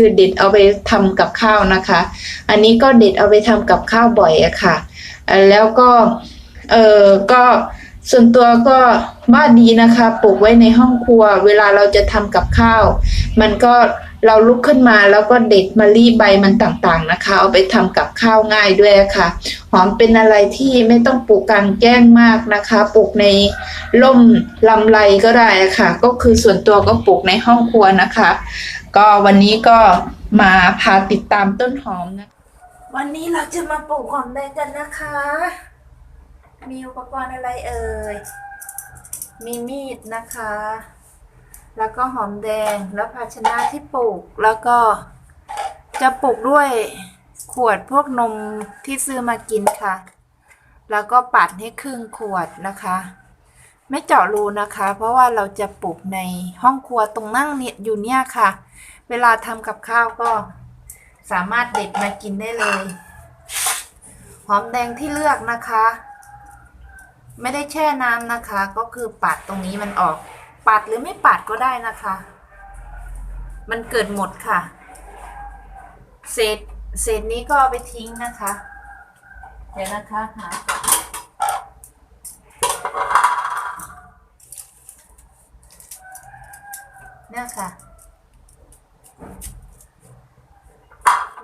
คือเด็ดเอาไปทำกับข้าวนะคะ อันนี้ก็เด็ดเอาไปทำกับข้าวบ่อยอะค่ะอ่าแล้วก็เออก็ส่วนตัวก็ว่าดีนะคะปลูกไว้ในห้องครัว เวลาเราจะทำกับข้าว มันก็เราลุกขึ้นมาแล้วก็เด็ดมะลิใบมันต่างๆนะคะ เอาไปทำกับข้าวง่ายด้วยค่ะ หอมเป็นอะไรที่ไม่ต้องปลูกกลางแจ้งมากนะคะ ปลูกในร่มลำไรก็ได้ค่ะ ก็คือส่วนตัวก็ปลูกในห้องครัวนะคะ ก็วันนี้ก็มาพาติดตามต้นหอมนะ วันนี้เราจะมาปลูกหอมแดงกันนะคะ มีอุปกรณ์อะไรเอ่ย มีมีดนะคะ แล้วก็หอมแดง แล้วภาชนะที่ปลูก แล้วก็จะปลูกด้วยขวดพวกนมที่ซื้อมากินค่ะ แล้วก็ปัดให้ครึ่งขวดนะคะ ไม่เจาะรูนะคะ เพราะว่าเราจะปลูกในห้องครัวตรงนั่งเนี่ยอยู่เนี่ยค่ะ เวลาทำกับข้าวก็สามารถเด็ดมากินได้เลย หอมแดงที่เลือกนะคะ ไม่ได้แช่น้ำนะคะ ก็คือปัดตรงนี้มันออก ปัดหรือไม่ปัดก็ได้นะคะ มันเกิดหมดค่ะ เศษเศษนี้ก็เอาไปทิ้งนะคะ เดี๋ยวนะคะหาก่อ นเนี่ยค่ะ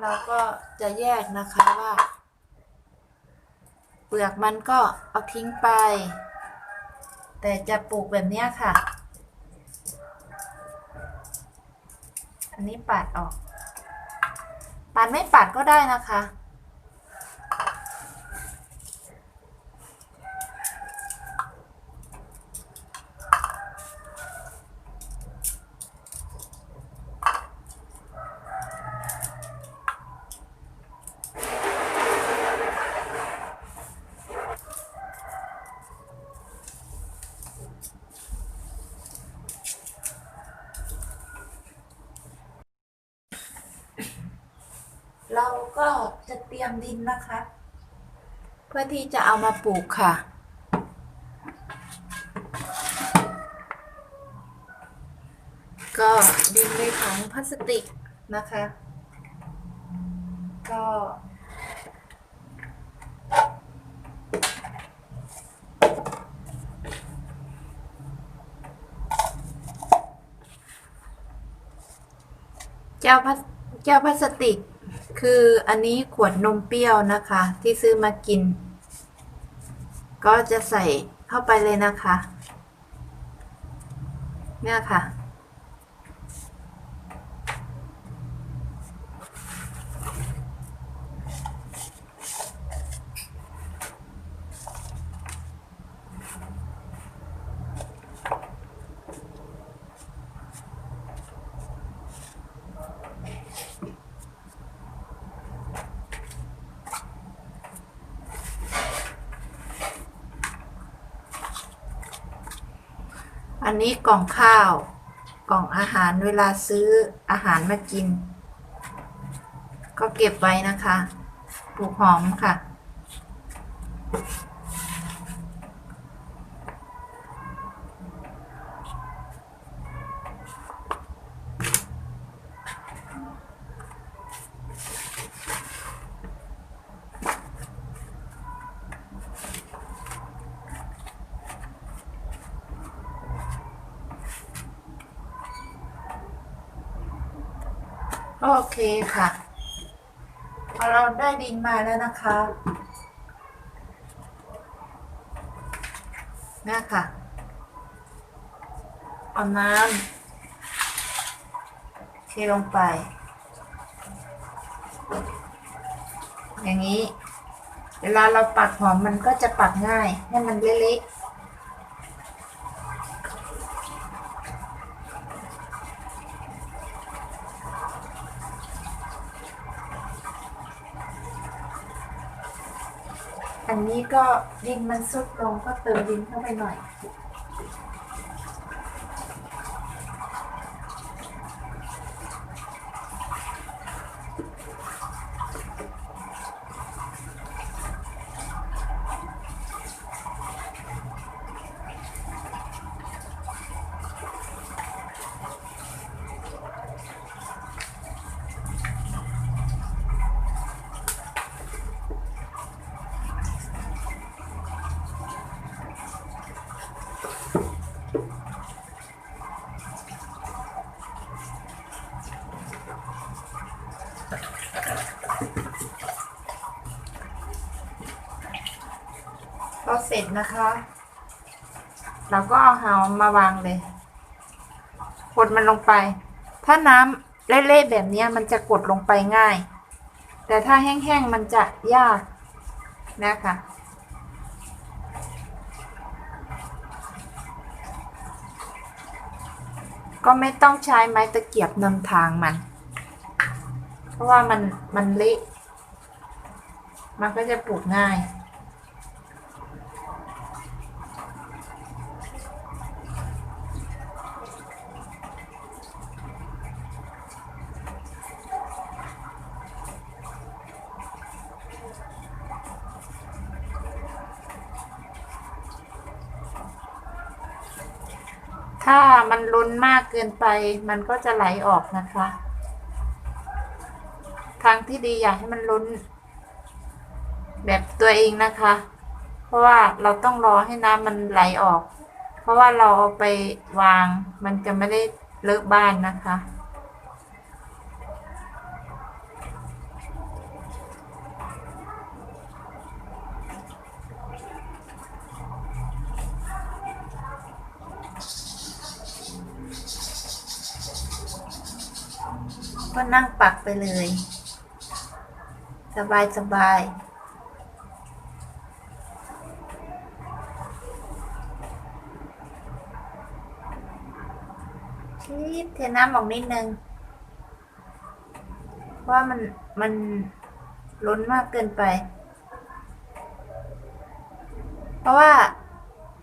เราก็จะแยกนะคะว่า เปลือกมันก็เอาทิ้งไป แต่จะปลูกแบบนี้ค่ะ อันนี้ปัดออกปัดไม่ปัดก็ได้นะคะ เราก็จะเตรียม ดินนะคะเพื่อที่จะเอามาปลูกค่ะ ก็ดินในถังพลาสติกนะคะ ก็แก้วพลาสแก้วพลาสติก คืออันนี้ขวดนมเปรี้ยวนะคะ ที่ซื้อมากิน ก็จะใส่เข้าไปเลยนะคะ เนี่ยค่ะ อันนี้กล่องข้าว กล่องอาหารเวลาซื้ออาหารมากิน ก็เก็บไว้นะคะ ปลูกหอมค่ะ โอเคค่ะพ กินมาแล้วนะคะนี่ค่ะเอาน้ำเทลงไป อย่างนี้ เวลาเราปักหอมมันก็จะปักง่าย ให้มันเละๆ ก็ดินมันซุดลงก็เติมดินเข้าไปหน่อย ก็เสร็จนะคะ เราก็เอาหามาวางเลย กดมันลงไป ถ้าน้ำเละๆแบบนี้มันจะกดลงไปง่าย แต่ถ้าแห้งๆมันจะยากนะคะ ก็ไม่ต้องใช้ไม้ตะเกียบนำทางมัน เพราะว่ามันมันเละมันก็จะปลูกง่าย ถ้ามันล้นมากเกินไป มันก็จะไหลออกนะคะ ทางที่ดีอยากให้มันล้น แบบตัวเองนะคะ เพราะว่าเราต้องรอให้น้ำมันไหลออก เพราะว่าเราเอาไปวาง มันจะไม่ได้เลอะบ้านนะคะ ก็ นั่งปักไปเลย สบายสบายชีดเทน้ำออกนิดนึง เพราะว่ามันมันล้นมากเกินไป เพราะว่า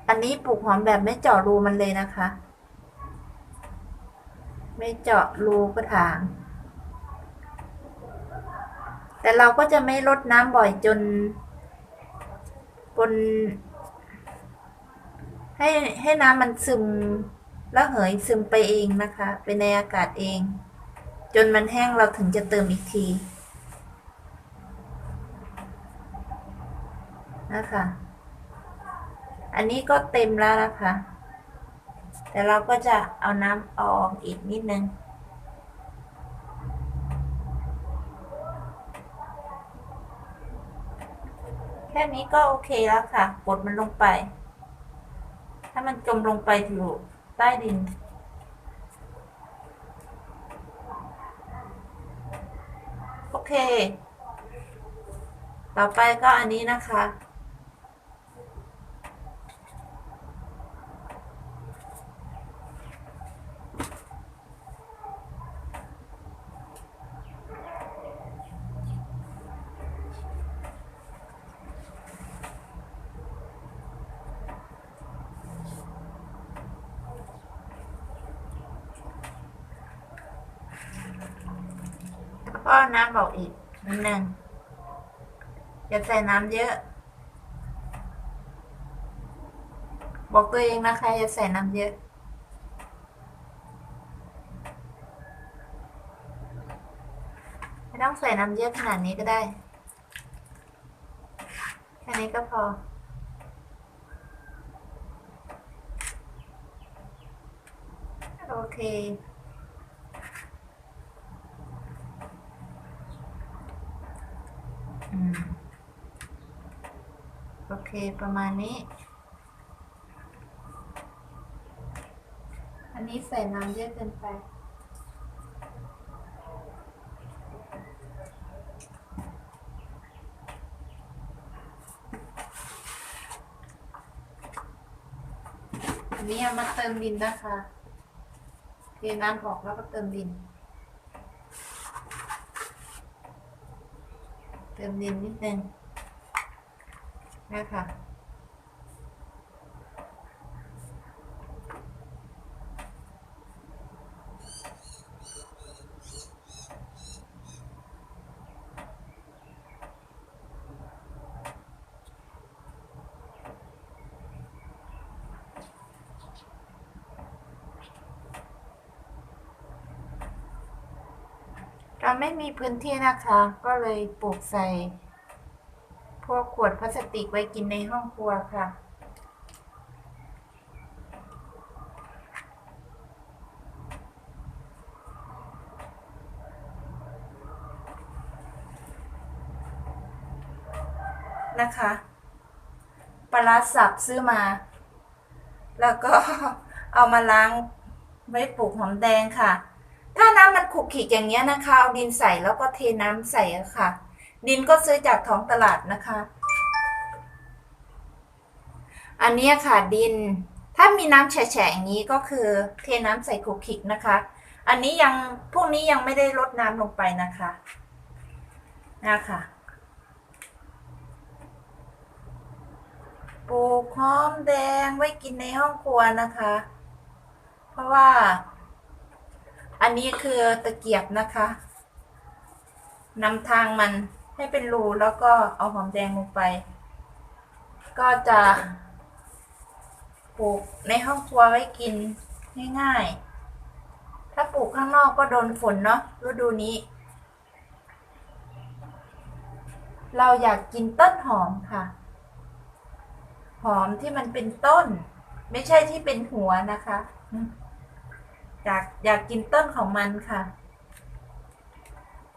อันนี้ปลูกหอมแบบไม่เจาะรูมันเลยนะคะ ไม่เจาะรูกระถาง แต่เราก็จะไม่ลดน้ำบ่อยจนบนให้ให้น้ำมันซึมแล้วเหยซึมไปเองนะคะ ไปในอากาศเอง จนมันแห้งเราถึงจะเติมอีกทีนะคะ อันนี้ก็เต็มแล้วนะคะ แต่เราก็จะเอาน้ำออกอีกนิดนึง แค่นี้ก็โอเคแล้วค่ะ กดมันลงไป ถ้ามันจมลงไปอยู่ใต้ดิน โอเค ต่อไปก็อันนี้นะคะ แล้วก็น้ำบอกอีกนิดนึง อย่าใส่น้ำเยอะ บอกตัวเองนะคะ อย่าใส่น้ำเยอะไม่ต้องใส่น้ำเยอะขนาดนี้ก็ได้ แค่นี้ก็พอ โอเค อืม โอเค ประมาณนี้ อันนี้ใส่น้ำเยอะเกินไปอันนี้เอามาเติมดินนะคะเทน้ำออกแล้วก็เติมดิน เติมดินนิดนึง นะคะเราไม่มีพื้นที่นะคะ ก็เลยปลูกใส่ วกขวดพลาสติกไว้กินในห้องครัวค่ะ นะคะปลาสับซื้อมา แล้วก็เอามาล้างไว้ปลูกหอมแดงค่ะ ถ้าน้ำมันขุกขิกอย่างเงี้ยนะคะ เอาดินใส่แล้วก็เทน้ำใส่ค่ะ ดินก็ซื้อจากท้องตลาดนะคะ อันนี้ค่ะดิน ถ้ามีน้ำแฉะๆอย่างนี้ก็คือเทน้ำใส่ขรุกขริกนะคะ อันนี้ยังพวกนี้ยังไม่ได้ลดน้ำลงไปนะคะนะคะปลูกหอมแดงไว้กินในห้องครัวนะคะ เพราะว่า อันนี้คือตะเกียบนะคะนำทางมัน ให้เป็นรูแล้วก็เอาหอมแดงลงไป ก็จะปลูกในห้องครัวไว้กินง่ายๆ ถ้าปลูกข้างนอกก็โดนฝนเนาะฤดูนี้ เราอยากกินต้นหอมค่ะ หอมที่มันเป็นต้น ไม่ใช่ที่เป็นหัวนะคะอืมอยากอยากกินต้นของมันค่ะ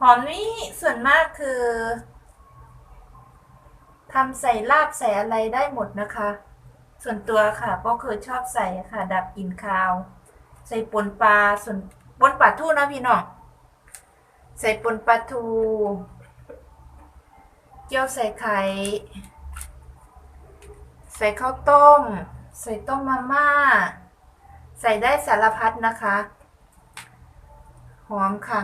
หอมนี้ส่วนมากคือทำใส่ลาบใส่อะไรได้หมดนะคะ ส่วนตัวค่ะก็คือชอบใส่ค่ะ ดับกลิ่นคาว ใส่ปนปลาส่วนปนปลาทูนะพี่น้องใส่ปนปลาทูเกี๊ยวใส่ไข่ใส่ข้าวต้ม ใส่ต้มมาม่า ใส่ได้สารพัดนะคะ หอมค่ะ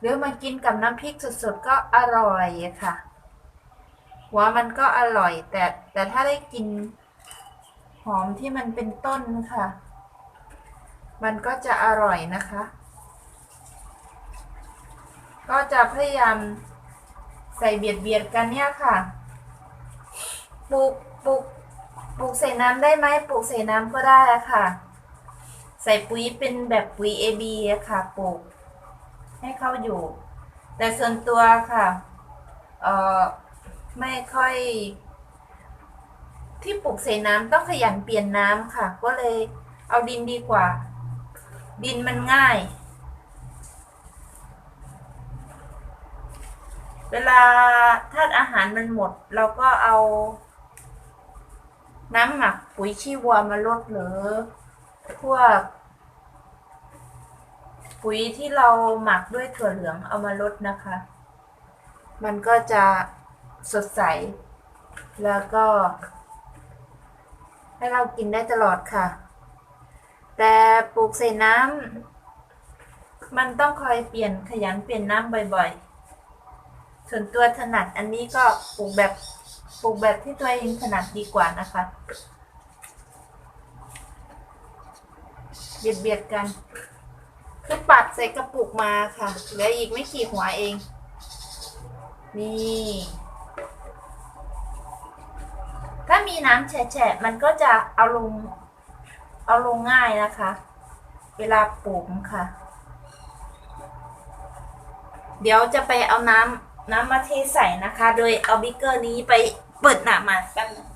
หรือมากินกับน้ำพริกสดๆก็อร่อยค่ะ หัวมันก็อร่อย แต่แต่ถ้าได้กินหอมที่มันเป็นต้นค่ะ มันก็จะอร่อยนะคะ ก็จะพยายามใส่เบียดเบียดกันเนี่ยค่ะ ปลูกปลูกปลูกใส่น้ำได้ไหมปลูกใส่น้ำก็ได้ค่ะ ใส่ปุ๋ยเป็นแบบปุ๋ย AB ค่ะปลูก ให้เขาอยู่ แต่ส่วนตัวค่ะเอ่อไม่ค่อย ที่ปลูกใส่น้ำต้องขยันเปลี่ยนน้ำค่ะ ก็เลยเอาดินดีกว่า ดินมันง่าย เวลาธาตุอาหารมันหมด เราก็เอา น้ำหมักปุ๋ยชีวัวมาลดหรือพวก ปุ๋ยที่เราหมักด้วยถั่วเหลืองเอามาลดนะคะ มันก็จะสดใส แล้วก็ ให้เรากินได้ตลอดค่ะ แต่ปลูกใส่น้ำมันต้องคอยเปลี่ยนขยันเปลี่ยนน้ำบ่อยๆ ส่วนตัวถนัดอันนี้ก็ปลูกแบบปลูกแบบที่ตัวเองถนัดดีกว่านะคะเบียดเบียดกัน คือปัดใส่กระปุกมาค่ะเหลืออีกไม่กี่หัวเอง นี่ ถ้ามีน้ำแฉะมันก็จะเอาลง เอาลงง่ายนะคะ เวลาปลูกค่ะ เดี๋ยวจะไปเอาน้ำน้ำมาเทใส่นะคะ โดยเอาบิ๊กเกอร์นี้ไปเปิดหนามาแป๊บนึง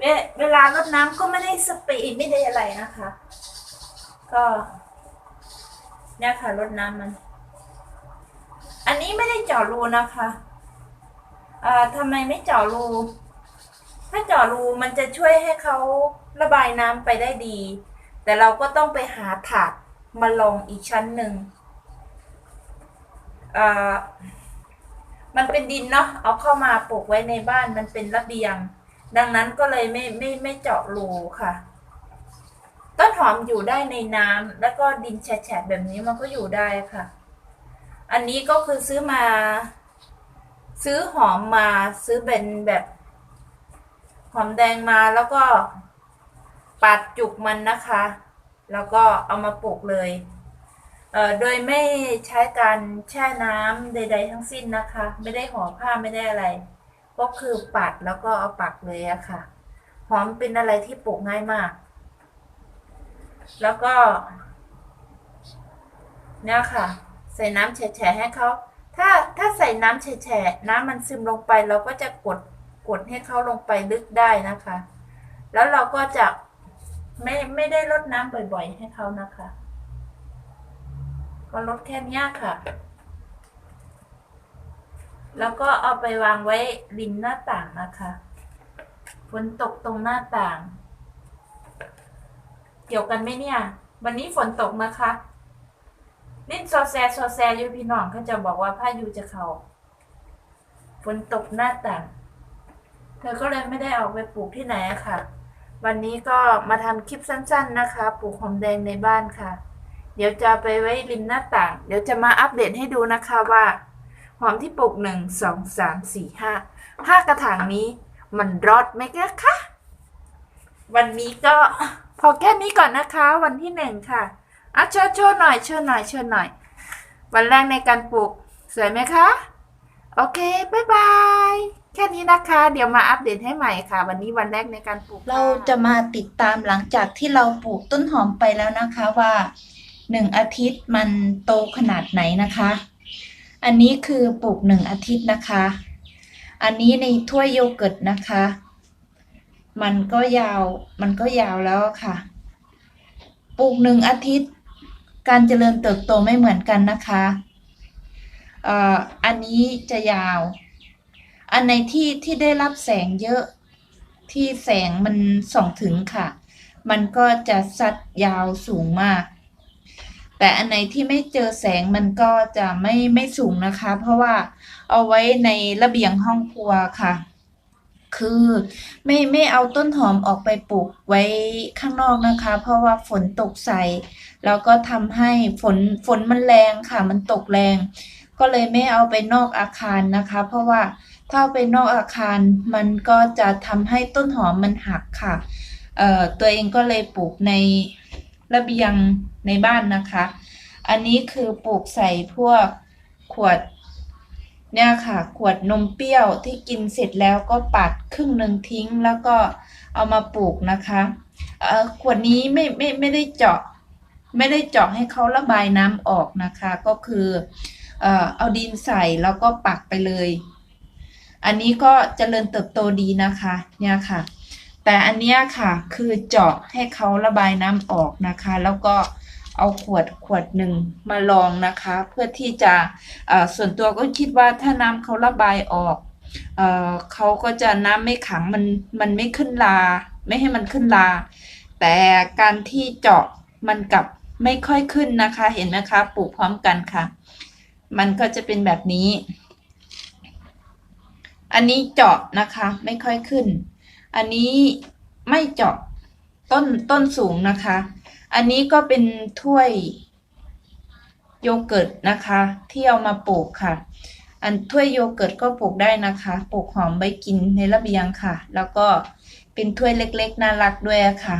เวเวลารดน้ำก็ไม่ได้สปีดไม่ได้อะไรนะคะ ก็เนี่ยค่ะรดน้ำมัน อันนี้ไม่ได้เจาะรูนะคะอ่าทำไมไม่เจาะรู ถ้าเจาะรูมันจะช่วยให้เขาระบายน้ำไปได้ดี แต่เราก็ต้องไปหาถาดมาลงอีกชั้นหนึ่งอ่ามันเป็นดินเนาะเอาเข้ามาปลูกไว้ในบ้านมันเป็นระเบียง ดังนั้นก็เลยไม่ไม่ไม่เจาะรูค่ะ ต้นหอมอยู่ได้ในน้ำแล้วก็ดินแฉะแบบนี้มันก็อยู่ได้ค่ะ อันนี้ก็คือซื้อมา ซื้อหอมมาซื้อเป็นแบบหอมแดงมาแล้วก็ปัดจุกมันนะคะ แล้วก็เอามาปลูกเลยเอ่อโดยไม่ใช้การแช่น้ำใด ๆ ทั้งสิ้นนะคะ ไม่ได้ห่อผ้าไม่ได้อะไร ก็คือปัดแล้วก็เอาปักเลยอะค่ะ หอมเป็นอะไรที่ปลูกง่ายมาก แล้วก็ เนี่ยค่ะ ใส่น้ำแฉะให้เขาถ้าถ้าใส่น้ำแฉะน้ำมันซึมลงไปเราก็จะกดกดให้เขาลงไปลึกได้นะคะ แล้วเราก็จะไม่ไม่ได้ลดน้ำบ่อยๆ ให้เขานะคะ ก็ลดแค่นี้ค่ะ แล้วก็เอาไปวางไว้ริมหน้าต่างนะคะฝนตกตรงหน้าต่าง เกี่ยวกันไหมเนี่ย วันนี้ฝนตกนะคะลิ้นซอแซซอแซอยู่พี่น้องเขาจะบอกว่าพายุจะเข้าฝนตกหน้าต่าง เธอก็เลยไม่ได้ออกไปปลูกที่ไหนอะค่ะ วันนี้ก็มาทำคลิปสั้น ๆนะคะ ปลูกหอมแดงในบ้านค่ะ เดี๋ยวจะไปไว้ริมหน้าต่าง เดี๋ยวจะมาอัปเดตให้ดูนะคะว่า หอมที่ปลูกหนึ่งสองสามสี่ห้าห้ากระถางนี้ มันรอดไหมคะ วันนี้ก็พอแค่นี้ก่อนนะคะ วันที่หนึ่งค่ะอะโชว์โชว์หน่อยโชว์หน่อยโชว์หน่อย วันแรกในการปลูกสวยไหมคะ โอเคบายบายแค่นี้นะคะ เดี๋ยวมาอัปเดตให้ใหม่ค่ะ วันนี้วันแรกในการปลูก เราจะมาติดตามหลังจากที่เราปลูกต้นหอมไปแล้วนะคะว่าหนึ่งอาทิตย์มันโตขนาดไหนนะคะ อันนี้คือปลูกหนึ่งอาทิตย์นะคะ อันนี้ในถ้วยโยเกิร์ตนะคะ มันก็ยาว มันก็ยาวแล้วค่ะ ปลูกหนึ่งอาทิตย์ การเจริญเติบโตไม่เหมือนกันนะคะอ่ออันนี้จะยาว อันในที่ที่ได้รับแสงเยอะที่แสงมันส่องถึงค่ะ มันก็จะซัดยาวสูงมาก แต่อันไหนที่ไม่เจอแสงมันก็จะไม่ไม่สูงนะคะ เพราะว่าเอาไว้ในระเบียงห้องครัวค่ะ คือไม่ไม่เอาต้นหอมออกไปปลูกไว้ข้างนอกนะคะ เพราะว่าฝนตกใส่แล้วก็ทำให้ฝนฝนมันแรงค่ะ มันตกแรง ก็เลยไม่เอาไปนอกอาคารนะคะ เพราะว่าถ้าเอาไปนอกอาคารมันก็จะทำให้ต้นหอมมันหักค่ะ เอ่อตัวเองก็เลยปลูกใน ระเบียงในบ้านนะคะ อันนี้คือปลูกใส่พวกขวดเนี่ยค่ะ ขวดนมเปรี้ยวที่กินเสร็จแล้วก็ปัดครึ่งหนึ่งทิ้งแล้วก็เอามาปลูกนะคะเอ่อขวดนี้ไม่ไม่ไม่ได้เจาะ ไม่ได้เจาะให้เขาระบายน้ำออกนะคะ ก็คือเอ่อเอาดินใส่แล้วก็ปักไปเลย อันนี้ก็เจริญเติบโตดีนะคะ เนี่ยค่ะ แต่อันเนี้ยค่ะคือเจาะให้เขาระบายน้ำออกนะคะ แล้วก็เอาขวดขวดหนึ่งมาลองนะคะ เพื่อที่จะส่วนตัวก็คิดว่าถ้าน้ำเขาระบายออกเอ่อเขาก็จะน้ำไม่ขังมันมันไม่ขึ้นลา ไม่ให้มันขึ้นลา แต่การที่เจาะมันกลับไม่ค่อยขึ้นนะคะเห็นไหมคะปลูกพร้อมกันค่ะ มันก็จะเป็นแบบนี้ อันนี้เจาะนะคะไม่ค่อยขึ้น อันนี้ไม่เจาะต้นต้นสูงนะคะ อันนี้ก็เป็นถ้วยโยเกิร์ตนะคะ ที่เอามาปลูกค่ะ อันถ้วยโยเกิร์ตก็ปลูกได้นะคะ ปลูกหอมใบกินในระเบียงค่ะ แล้วก็เป็นถ้วยเล็กๆน่ารักด้วยค่ะ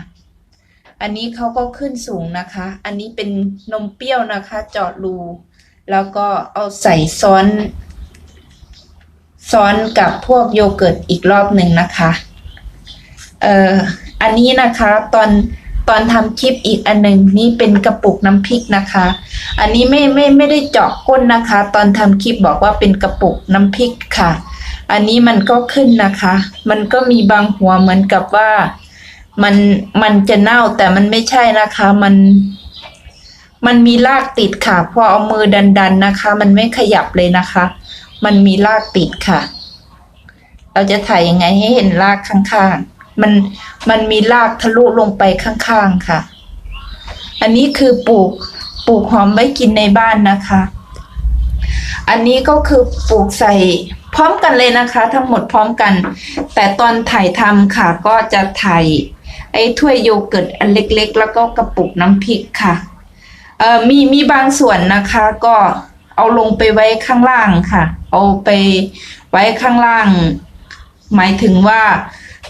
อันนี้เขาก็ขึ้นสูงนะคะ อันนี้เป็นนมเปรี้ยวนะคะ เจาะรู แล้วก็เอาใส่ซ้อน ซ้อนกับพวกโยเกิร์ตอีกรอบหนึ่งนะคะ เอ่ออันนี้นะคะตอนตอนทำคลิปอีกอันหนึ่งนี่เป็นกระปุกน้ำพริกนะคะ อันนี้ไม่ไม่ไม่ได้เจาะก้นนะคะ ตอนทำคลิปบอกว่าเป็นกระปุกน้ำพริกค่ะ อันนี้มันก็ขึ้นนะคะ มันก็มีบางหัวเหมือนกับว่ามันมันจะเน่าแต่มันไม่ใช่นะคะ มัน มันมีรากติดค่ะ พอเอามือดันๆนะคะ มันไม่ขยับเลยนะคะ มันมีรากติดค่ะ เราจะถ่ายยังไงให้เห็นรากข้างๆ มันมันมีรากทะลุลงไปข้างๆค่ะ อันนี้คือปลูกปลูกหอมไว้กินในบ้านนะคะ อันนี้ก็คือปลูกใส่พร้อมกันเลยนะคะ ทั้งหมดพร้อมกัน แต่ตอนถ่ายทำค่ะ ก็จะถ่ายไอ้ถ้วยโยเกิร์ตอันเล็กๆ แล้วก็กระปุกน้ำพริกค่ะเอ่อมีมีบางส่วนนะคะ ก็เอาลงไปไว้ข้างล่างค่ะ เอาไปไว้ข้างล่าง หมายถึงว่า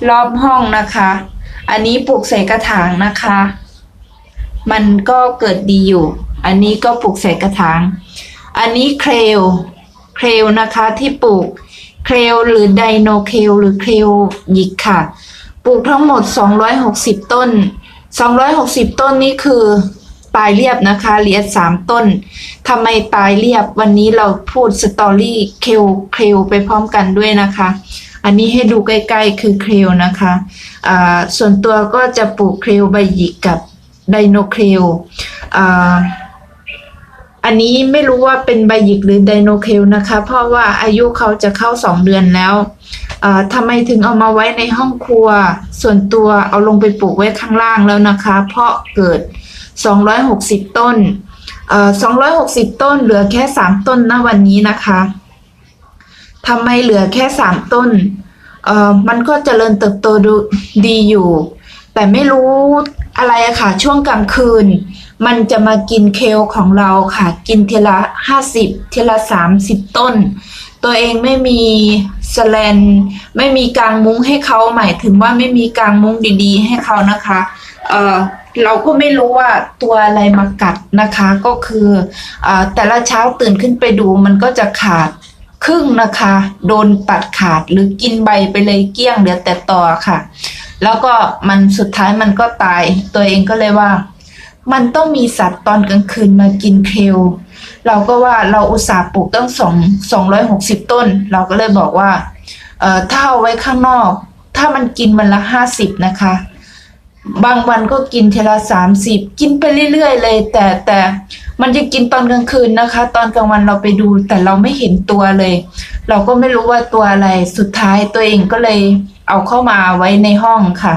รอบห้องนะคะ อันนี้ปลูกใส่กระถางนะคะ มันก็เกิดดีอยู่ อันนี้ก็ปลูกใส่กระถาง อันนี้เครลเครลนะคะที่ปลูกเครลหรือไดโนเคลหรือเครลหยิกค่ะ ปลูกทั้งหมด 260 ต้น 260 ต้นนี่คือตายเรียบนะคะเหลือสามต้นทำไมตายเรียบวันนี้เราพูดสตอรี่เคลเคลไปพร้อมกันด้วยนะคะ อันนี้ให้ดูใกล้ๆคือเครลนะคะส่วนตัวก็จะปลูกเครลใบหยิกกับไดโนเครลอันนี้ไม่รู้ว่าเป็นใบหยิกหรือไดโนเครลนะคะ เพราะว่าอายุเขาจะเข้าสองเดือนแล้วทำไมถึงเอามาไว้ในห้องครัว ส่วนตัวเอาลงไปปลูกไว้ข้างล่างแล้วนะคะ เพราะเกิด 260 ต้นเอ่อ260 ต้นเหลือแค่ 3 ต้นณวันนี้นะคะ ทำไมเหลือแค่3ต้น เอ่อ มันก็เจริญเติบโตดูดีอยู่ แต่ไม่รู้อะไรอะค่ะ ช่วงกลางคืน มันจะมากินเคลของเราค่ะ กินทีละ50ทีละ30ต้น ตัวเองไม่มีสแลน ไม่มีกางมุ้งให้เขาหมายถึงว่าไม่มีกางมุ้งดีๆ ให้เขานะคะ เอ่อเราก็ไม่รู้ว่าตัวอะไรมากัดนะคะ ก็คือเออแต่ละเช้าตื่นขึ้นไปดูมันก็จะขาด ครึ่งนะคะ โดนตัดขาดหรือกินใบไปเลยเกี้ยงเหลือแต่ตอค่ะ แล้วก็มันสุดท้ายมันก็ตาย ตัวเองก็เลยว่า มันต้องมีสัตว์ตอนกลางคืนมากินเคลเราก็ว่าเราอุตส่าห์ปลูกตั้งสองสองร้อยหกสิบต้น เราก็เลยบอกว่าเอ่อถ้าเอาไว้ข้างนอก ถ้ามันกินวันละห้าสิบนะคะ บางวันก็กินเทละสามสิบกินไปเรื่อยๆเลย แต่แต่ มันจะกินตอนกลางคืนนะคะ ตอนกลางวันเราไปดู แต่เราไม่เห็นตัวเลย เราก็ไม่รู้ว่าตัวอะไรสุดท้ายตัวเองก็เลยเอาเข้ามาไว้ในห้องค่ะ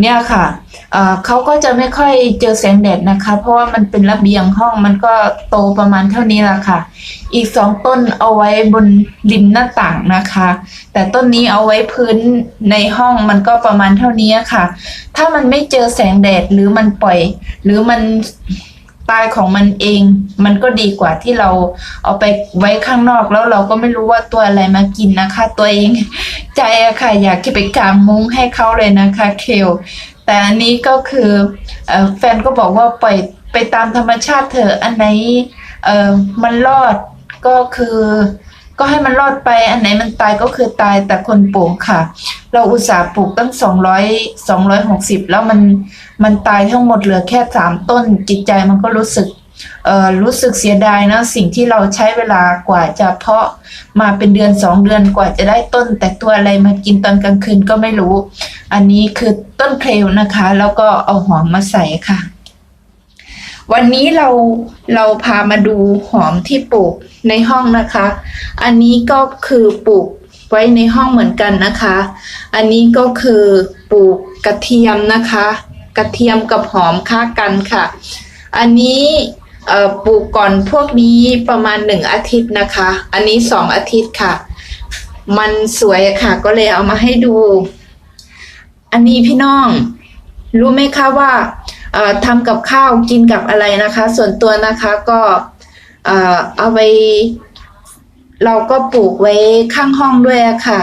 เนี่ยค่ะเเขาก็จะไม่ค่อยเจอแสงแดดนะคะ เพราะว่ามันเป็นระเบียงห้องมันก็โตประมาณเท่านี้ละค่ะ อีกสองต้นเอาไว้บนริมหน้าต่างนะคะ แต่ต้นนี้เอาไว้พื้นในห้องมันก็ประมาณเท่านี้ค่ะ ถ้ามันไม่เจอแสงแดดหรือมันปล่อย หรือมัน ตายของมันเอง มันก็ดีกว่าที่เราเอาไปไว้ข้างนอกแล้วเราก็ไม่รู้ว่าตัวอะไรมากินนะคะ ตัวเองใจอะค่ะ อยากจะไปกางมุ้งให้เขาเลยนะคะเคลแต่อันนี้ก็คืออแฟนก็บอกว่าปล่อยไปตามธรรมชาติเถอะอันไหนมันรอดก็คือ ก็ให้มันรอดไป อันไหนมันตายก็คือตายแต่คนปลูกค่ะ เราอุตส่าห์ปลูกตั้งสองร้อยสองร้อยหกสิบแล้วมันมันตายทั้งหมดเหลือแค่สามต้น จิตใจมันก็รู้สึกเอ่อรู้สึกเสียดายนะสิ่งที่เราใช้เวลากว่าจะเพาะมาเป็นเดือนสองเดือนกว่าจะได้ต้น แต่ตัวอะไรมากินตอนกลางคืนก็ไม่รู้ อันนี้คือต้นเคลวนะคะ แล้วก็เอาหอมมาใส่ค่ะ วันนี้เราเราพามาดูหอมที่ปลูกในห้องนะคะ อันนี้ก็คือปลูกไว้ในห้องเหมือนกันนะคะ อันนี้ก็คือปลูกกระเทียมนะคะ กระเทียมกับหอมค้ากันค่ะ อันนี้ปลูกก่อนพวกนี้ประมาณหนึ่งอาทิตย์นะคะ อันนี้สองอาทิตย์ค่ะ มันสวยค่ะ ก็เลยเอามาให้ดู อันนี้พี่น้อง รู้ไหมคะว่า ทำกับข้าวกินกับอะไรนะคะ ส่วนตัวนะคะก็เออเอาไปเราก็ปลูกไว้ข้างห้องด้วยะค่ะ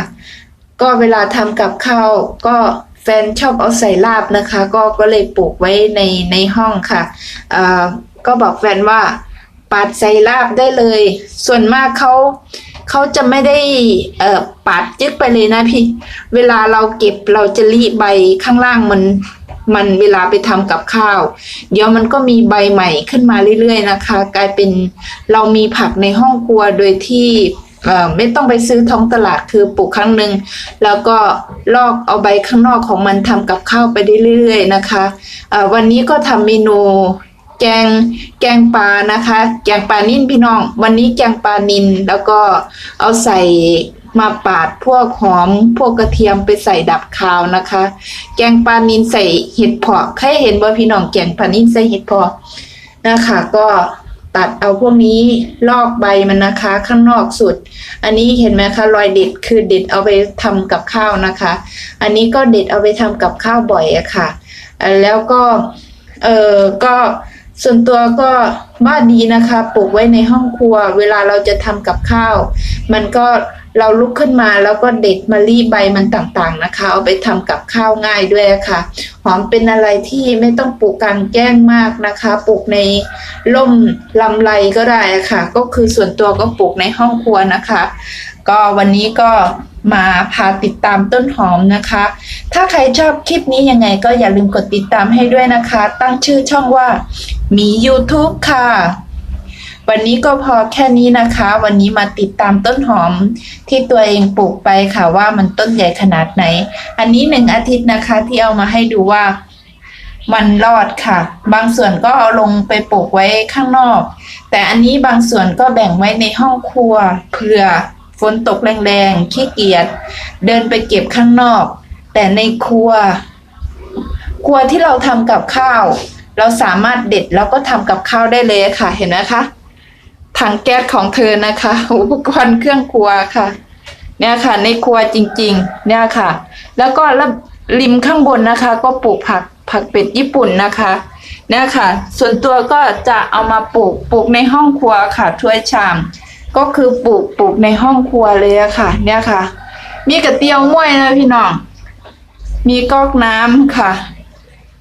ก็เวลาทำกับข้าวก็แฟนชอบเอาใส่ลาบนะคะ ก็ก็เลยปลูกไว้ในในห้องค่ะก็บอกแฟนว่าปาดใส่ลาบได้เลย ส่วนมากเขาเขาจะไม่ได้เอ่อปาดจึกไปเลยนะพี่ เวลาเราเก็บเราจะรีใบข้างล่างมัน มันเวลาไปทำกับข้าว เดี๋ยวมันก็มีใบใหม่ขึ้นมาเรื่อยๆนะคะ กลายเป็นเรามีผักในห้องครัวโดยที่ไม่ต้องไปซื้อท้องตลาดคือปลูกครั้งหนึ่งแล้วก็ลอกเอาใบข้างนอกของมันทำกับข้าวไปได้เรื่อยๆนะคะเอ่อวันนี้ก็ทำเมนูแกงแกงปลานะคะ แกงปลานิ่นพี่น้อง วันนี้แกงปลานินแล้วก็เอาใส่ มาปาดพวกหอมพวกกระเทียมไปใส่ดับคาวนะคะ แกงปลานินใส่เห็ดเผาะใครเห็นบ่พี่น้องแกงปลานินใส่เห็ดเผาะนะคะ ก็ตัดเอาพวกนี้ลอกใบมันนะคะ ข้างนอกสุด อันนี้เห็นไหมคะรอยเด็ดคือเด็ดเอาไปทำกับข้าวนะคะ อันนี้ก็เด็ดเอาไปทำกับข้าวบ่อยอะค่ะอ่าแล้วก็เออก็ส่วนตัวก็ว่าดีนะคะปลูกไว้ในห้องครัว เวลาเราจะทำกับข้าว มันก็ เราลุกขึ้นมาแล้วก็เด็ดมะลิใบมันต่างๆนะคะ เอาไปทำกับข้าวง่ายด้วยค่ะ หอมเป็นอะไรที่ไม่ต้องปลูกกลางแจ้งมากนะคะ ปลูกในร่มลำไรก็ได้ค่ะ ก็คือส่วนตัวก็ปลูกในห้องครัวนะคะ ก็วันนี้ก็มาพาติดตามต้นหอมนะคะ ถ้าใครชอบคลิปนี้ยังไงก็อย่าลืมกดติดตามให้ด้วยนะคะ ตั้งชื่อช่องว่ามี YouTube ค่ะ วันนี้ก็พอแค่นี้นะคะ วันนี้มาติดตามต้นหอมที่ตัวเองปลูกไปค่ะว่ามันต้นใหญ่ขนาดไหน อันนี้หนึ่งอาทิตย์นะคะที่เอามาให้ดูว่ามันรอดค่ะ บางส่วนก็เอาลงไปปลูกไว้ข้างนอก แต่อันนี้บางส่วนก็แบ่งไว้ในห้องครัวเผื่อฝนตกแรงๆขี้เกียจเดินไปเก็บข้างนอก แต่ในครัว ครัวที่เราทำกับข้าว เราสามารถเด็ดแล้วก็ทำกับข้าวได้เลยค่ะเห็นไหมคะ ถังแก๊สของเธอนะคะ อุปกรณ์เครื่องครัวค่ะ เนี่ยค่ะ ในครัวจริง ๆ เนี่ยค่ะ แล้วก็ร,ริมข้างบนนะคะ ก็ปลูกผักผักเป็ดญี่ปุ่นนะคะ เนี่ยค่ะ ส่วนตัวก็จะเอามาปลูกปลูกในห้องครัวค่ะถ้วยชาม ก็คือปลูกปลูกในห้องครัวเลยอะค่ะ เนี่ยค่ะ มีกระเตียวม้วยนะพี่น้อง มีก๊อกน้ำค่ะ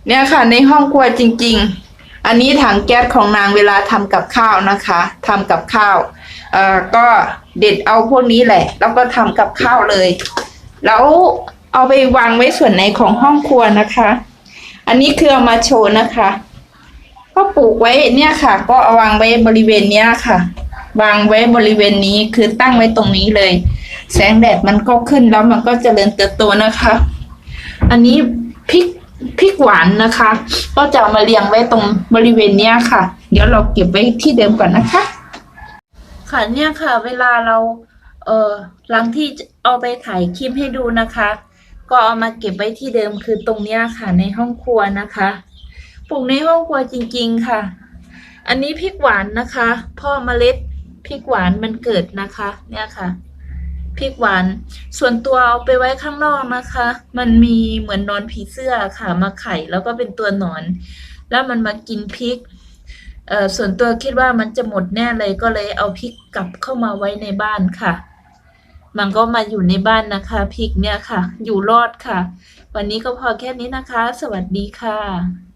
เนี่ยค่ะ ในห้องครัวจริง ๆ อันนี้ถังแก๊สของนางเวลาทำกับข้าวนะคะทำกับข้าวเอ่อก็เด็ดเอาพวกนี้แหละ แล้วก็ทำกับข้าวเลย แล้วเอาไปวางไว้ส่วนไหนของห้องครัวนะคะ อันนี้คือเอามาโชว์นะคะ ก็ปลูกไว้เนี่ยค่ะ ก็เอาวางไว้บริเวณเนี้ยค่ะ วางไว้บริเวณนี้คือตั้งไว้ตรงนี้เลย แสงแดดมันก็ขึ้นแล้วมันก็เจริญเติบโตนะคะ อันนี้พริก พริกหวานนะคะ ก็จะมาเรียงไว้ตรงบริเวณเนี้ยค่ะ เดี๋ยวเราเก็บไว้ที่เดิมก่อนนะคะ ค่ะเนี่ยค่ะ เวลาเราเออหลังที่เอาไปถ่ายคลิปให้ดูนะคะ ก็เอามาเก็บไว้ที่เดิมคือตรงเนี้ยค่ะ ในห้องครัวนะคะปลูกในห้องครัวจริง ๆค่ะ อันนี้พริกหวานนะคะ พ่อเมล็ดพริกหวานมันเกิดนะคะ เนี่ยค่ะ พริกหวาน ส่วนตัวเอาไปไว้ข้างนอกนะคะ มันมีเหมือนนอนผีเสื้อค่ะ มาไข่แล้วก็เป็นตัวหนอน แล้วมันมากินพริกเอ่อส่วนตัวคิดว่ามันจะหมดแน่เลยก็เลยเอาพริกกลับเข้ามาไว้ในบ้านค่ะ มันก็มาอยู่ในบ้านนะคะพริกเนี่ยค่ะ อยู่รอดค่ะ วันนี้ก็พอแค่นี้นะคะ สวัสดีค่ะ